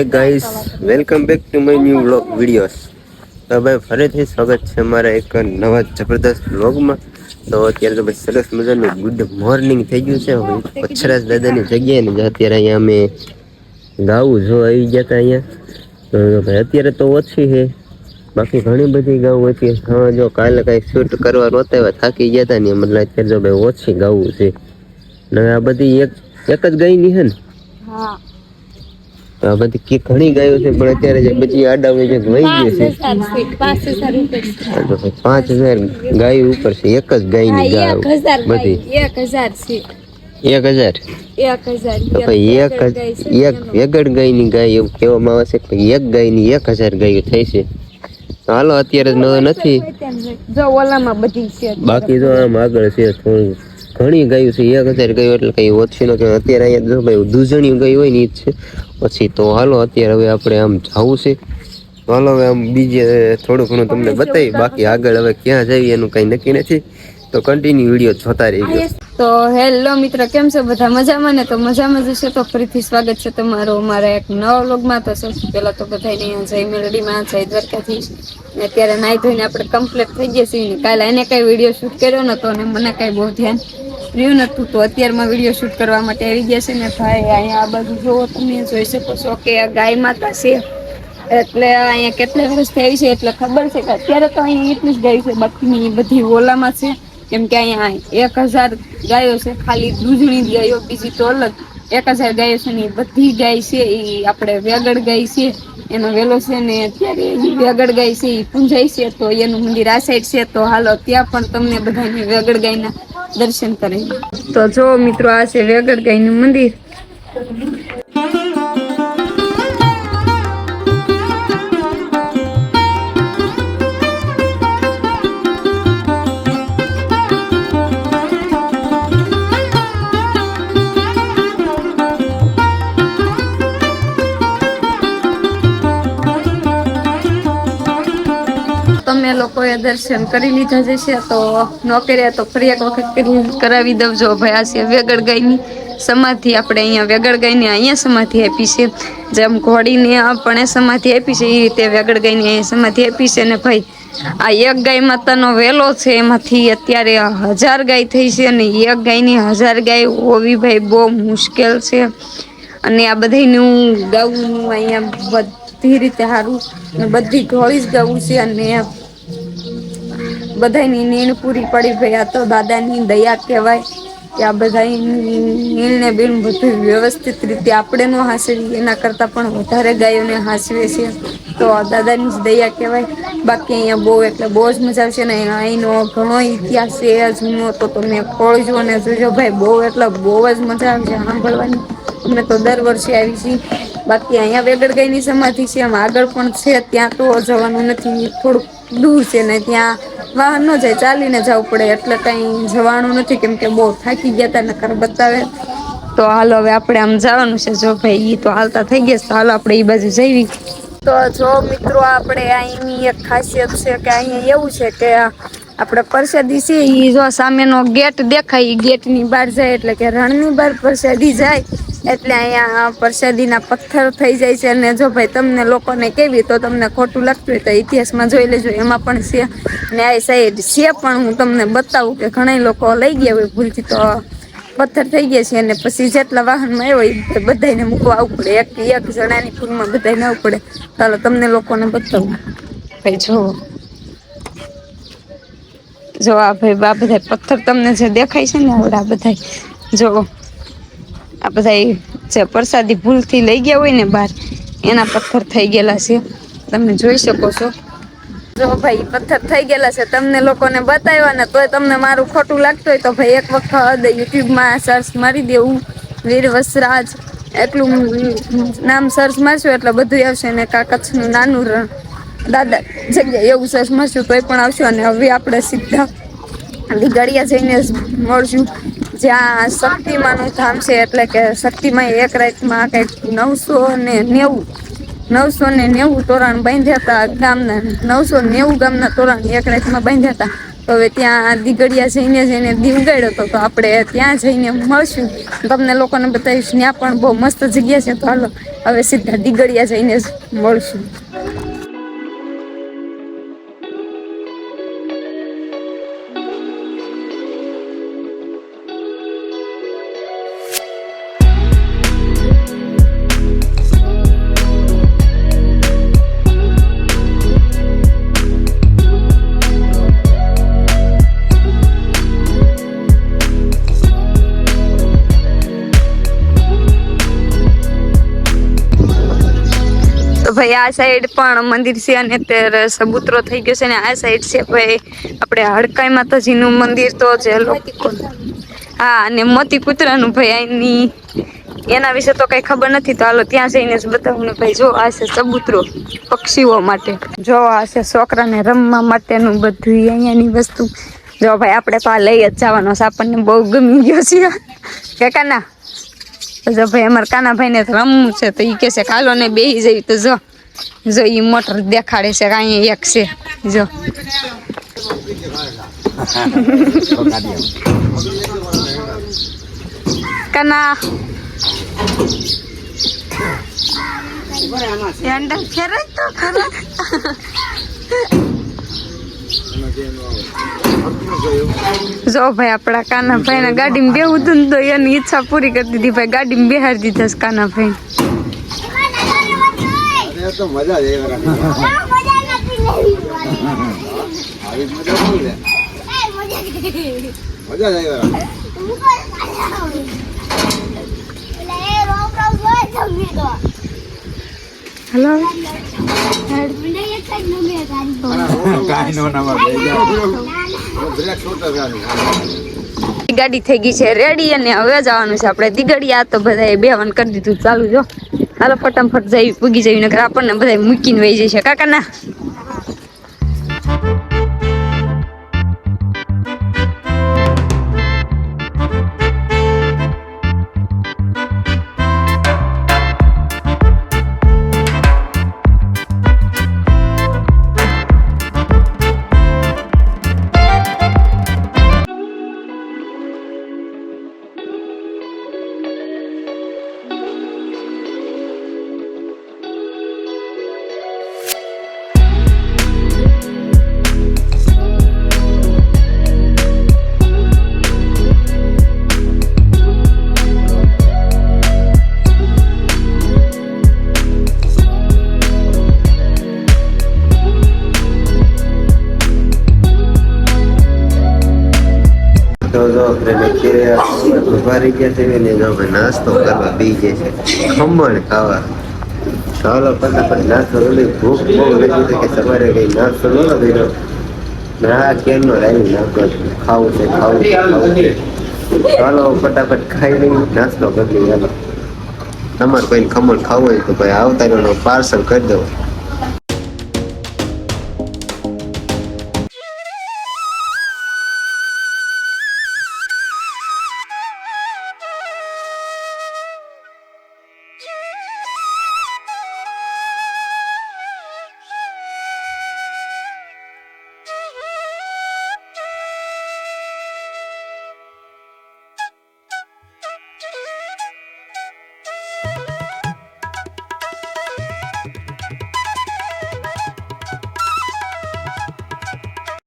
Hey guys welcome back to my new vlog videos તો ભાઈ, ફરીથી સ્વાગત છે મારા એક નવા જબરદસ્ત વ્લોગમાં તો અત્યારે તો ભાઈ સરસ મજાનું ગુડ મોર્નિંગ થઈ ગયું છે. હવે પચ્છરાજ દાદાની જગ્યાએ ને અત્યારે અહીંયા અમે ગાવું જો આવી ગયા હતા અહીંયા. તો ભાઈ, અત્યારે તો ઓછી છે. બાકી ઘણી બધી ગાવું હતી. હા, જો કાલે કાંઈ શૂટ કરવા નહોતા એવા થાકી ગયા હતા ને મતલબ અત્યારે જો ભાઈ ઓછી ગાવું છે. ને આ બધી એક એક જ ગઈ નહીં હે ને? હા. બધી કે ઘણી ગાયો છે પણ અત્યારે જે બધી આડાવડી જે વહી ગઈ છે. પાંચ હજાર ગાયો ઉપર છે એક જ ગાયની ની ગાયો બધી. એક હજાર એક હજાર? એક એક જ એક ગાયની ગાય એવું કહેવામાં આવે છે કે એક ગાયની એક હજાર ગાયો થઈ છે. હાલો અત્યારે ન નથી. બાકી તો આમ આગળ છે થોડું. ઘણી ગાયું છે એક હજાર ગાયો એટલે કઈ ઓછી ન કહેવાય અત્યારે અહીંયા જો ભાઈ દૂધણી ગાય હોય ને જ છે. પછી તો હાલો અત્યારે હવે આપણે આમ જવું છે. હાલો હવે આમ બીજે થોડું ઘણું તમને બતાવી. બાકી આગળ હવે ક્યાં જઈએ એનું કઈ નક્કી નથી. તો કન્ટિન્યુ વીડિયો જોતા રહીજો. તો હેલો મિત્ર કેમ છો? બધા મજામાં ને? તો મજામાં જ હશે? તો ફરીથી સ્વાગત છે તમારું અમારા એક નવા વ્લોગમાં. તો સૌથી પહેલા તો બધાને અહીંયા જય મેલડીમાં જય દ્વારકાથી ને અત્યારે નાહી ધોઈને આપણે કમ્પ્લીટ થઈ ગયા છીએ કાલે એને કઈ વીડિયો શૂટ કર્યો નતો અને મને કઈ બહુ ધ્યાન રહ્યું નતું તો અત્યારમાં વીડિયો શૂટ કરવા માટે આવી ગયા છે ને ભાઈ, અહીંયા આ બાજુ જોવો તમે, જોઈ શકો છો કે આ ગાય માતા છે. એટલે અહીંયા કેટલા વર્ષ થઈ છે એટલે ખબર છે કે અત્યારે તો અહીંયા એટલી જ ગાય છે, બાકીની બધી ઓલામાં છે. કેમ કે અહીંયા એક હજાર ગાયો છે, ખાલી દૂધણી જ ગાયો, બીજી તો અલગ. એક હજાર ગાયો છે ને બધી ગાય છે, એ આપણે વેગડ ગાય છે. એનો વેલો છે ને અત્યારે વેગડ ગાય છે, એ પૂંજાય છે. તો એનું મંદિર આ સાઈડ છે, તો હાલો, ત્યાં પણ તમને બધાને વેગડ ગાયના દર્શન કરે તો જો મિત્રો આ છે વેગડ ગાયનું મંદિર. તમે લોકોએ દર્શન કરી લીધા જશે તો ન કર્યા તો ફરી એક વખત કરાવી દેજો ભાઈ. આ છે વેગડ ગાયની સમાધિ. આપણે અહીંયા વેગળ ગાયને અહીંયા સમાધિ આપી છે. જેમ ઘોડીને આપણે સમાધિ આપી છે, એ રીતે વેગડ ગાયને અહીંયા સમાધિ આપી છે. ને ભાઈ, આ એક ગાય માતાનો વેલો છે, એમાંથી અત્યારે હજાર ગાય થઈ છે અને એક ગાયની હજાર ગાય હોવી ભાઈ બહુ મુશ્કેલ છે. અને આ બધાનું ગાવું અહીંયા બધી રીતે સારું બધી ઢોળી જ ગાવું છે અને બધાની નીણ પૂરી પડી ભાઈ. આ તો દાદાની દયા કહેવાય કે આ બધા નીણને બિલ બધું વ્યવસ્થિત રીતે આપણે ન હાંસવી એના કરતાં પણ વધારે ગાયોને હાંસવે છે. તો આ દાદાની જ દયા કહેવાય. બાકી અહીંયા બહુ એટલે બહુ જ મજા આવશે ને અહીંનો ઘણો ઇતિહાસ છે. જૂનો તો તમે ખોળજો અને જોજો ભાઈ. બહુ એટલે બહુ જ મજા આવશે સાંભળવાની. અમે તો દર વર્ષે આવી છીએ બાકી અહીંયા વેગડ ગાયની સમાધિ છે. આમ આગળ પણ છે. ત્યાં તો જવાનું નથી. થોડુંક દૂર છે ને ત્યાં વાહન ન જાય, ચાલીને જવું પડે. એટલે કંઈ જવાનું નથી, કેમ કે બહુ થાકી ગયા હતા નકર બતાવે. તો હાલો, હવે આપણે આમ જવાનું છે જો ભાઈ, ઈ તો હાલતા થઈ ગયા તો હાલો આપણે એ બાજુ જઈવી તો જો મિત્રો, આપણે અહીંની એક ખાસિયત છે કે અહીંયા એવું છે કે આપણે પરસાદી છે એ જો સામેનો ગેટ દેખાય એ ગેટની બહાર જાય, એટલે કે રણની બહાર પરસાદી જાય. એટલે અહીંયા પ્રસાદીના પથ્થર થઈ જાય છે અને જો ભાઈ તમને લોકોને કેવી તો તમને ખોટું લાગતું હોય તો ઇતિહાસમાં જોઈ લેજો. એમાં પણ છે ને આ સાઈડ છે, પણ હું તમને બતાવું કે ઘણા લોકો લઈ ગયા હોય ભૂલથી તો પથ્થર થઈ ગયા છે અને પછી જેટલા વાહનમાં આવ્યો એ બધાને મૂકવા આવવું પડે. એક એક જણાની ફૂલમાં બધાને આવવું પડે. ચાલો તમને લોકોને બતાવું. ભાઈ જોવો જો આ ભાઈ, આ બધા પથ્થર તમને જે દેખાય છે ને આવડા બધા જો આ બધા જે પ્રસાદી ભૂલથી લઈ ગયા હોય ને બહાર, એના પથ્થર થઈ ગયેલા છે. તમે જોઈ શકો છો. જો ભાઈ, પથ્થર થઈ ગયેલા છે. તમને લોકોને બતાવ્યા ને તોય તમને મારું ખોટું લાગતું હોય તો ભાઈ એક વખત યુટ્યુબમાં સર્ચ મારી દેવું. વીર વસરાજ, એટલું નામ સર્ચ મારશું એટલે બધું આવશે ને કા કચ્છનું નાનું રણ. દાદા, જગ્યા એવું સર્ચ મારશું તોય પણ આવશું અને હવે આપણે સીધા ગળિયા જઈને મળશું. જ્યાં શક્તિમાનું ધામ છે, એટલે કે શક્તિમાં એક રાતમાં કંઈક નવસો ને નેવું, નવસો ને નેવું તોરણ બાંધ્યા હતા ગામના, નવસો નેવું ગામના તોરણ એક રાતમાં બાંધ્યા હતા. તો હવે ત્યાં દીગડિયા જઈને જઈને ગયો હતો, તો આપણે ત્યાં જઈને મળશું. તમને લોકોને બતાવીશ, ત્યાં પણ બહુ મસ્ત જગ્યા છે, તો હાલો, હવે સીધા દીગડિયા જઈને મળશું. ભાઈ, આ સાઈડ પણ મંદિર છે અને અત્યારે સબૂતરો થઈ ગયો છે ને આ સાઈડ છે. ભાઈ આપણે હડકાઈ માતાજીનું મંદિર તો છે લોકો હા, અને મોતી કૂતરાનું ભાઈ અહીંની એના વિશે તો કઈ ખબર નથી, તો હાલો ત્યાં જઈને જ બતાવું ને ભાઈ, જો આ છે સબૂતરો પક્ષીઓ માટે. જો આ છે છોકરાને રમવા માટેનું બધું અહીંયાની વસ્તુ. જો ભાઈ, આપણે આ લઈ જ જવાનો છે, આપણને બહુ ગમી ગયો છે. કે કાના? તો જો ભાઈ, અમારા કાના ભાઈને રમવું છે, તો એ કહેશે કાલો ને બેહી જઈ તો જો. જો ઈ મોટર દેખાડે છે, કઈ એક છે. જો. કના. જો ભાઈ આપણા કાનાભાઈ ને ગાડીમાં માં હતું ને તો એની ઈચ્છા પૂરી કરી દીધી. ભાઈ ગાડીમાં બેહાડી દીધા કાના કાનાભાઈ એ તો મજા જ આવે. મજા જ આવે હલો? છોટા ગાડી થઈ ગઈ છે રેડી અને હવે જવાનું છે આપણે આ તો બધાએ બેવાન કરી દીધું. ચાલુ જો. હાલો ફટાફટ જઈ પૂગી જઈ નકર આપણને બધા મૂકીને વહી જશે. કાકા ના અત્યારે ઉભારી ગયા છે ને જો નાસ્તો કરવા બી જાય છે, ખમણ ખાવા. ચાલો, ફટાફટ નાસ્તો કરી ભૂખ બહુ રહી છે કે સવારે કઈ નાસ્તો ન કર્યો. ના કેમનો લાવી છે, ખાવું છે ખાવું છે. ચાલો, ફટાફટ ખાઈ લઈ નાસ્તો કરી લઈ ચાલો. તમારે કોઈ ખમણ ખાવું હોય તો ભાઈ આવતા પાર્સલ કરી દો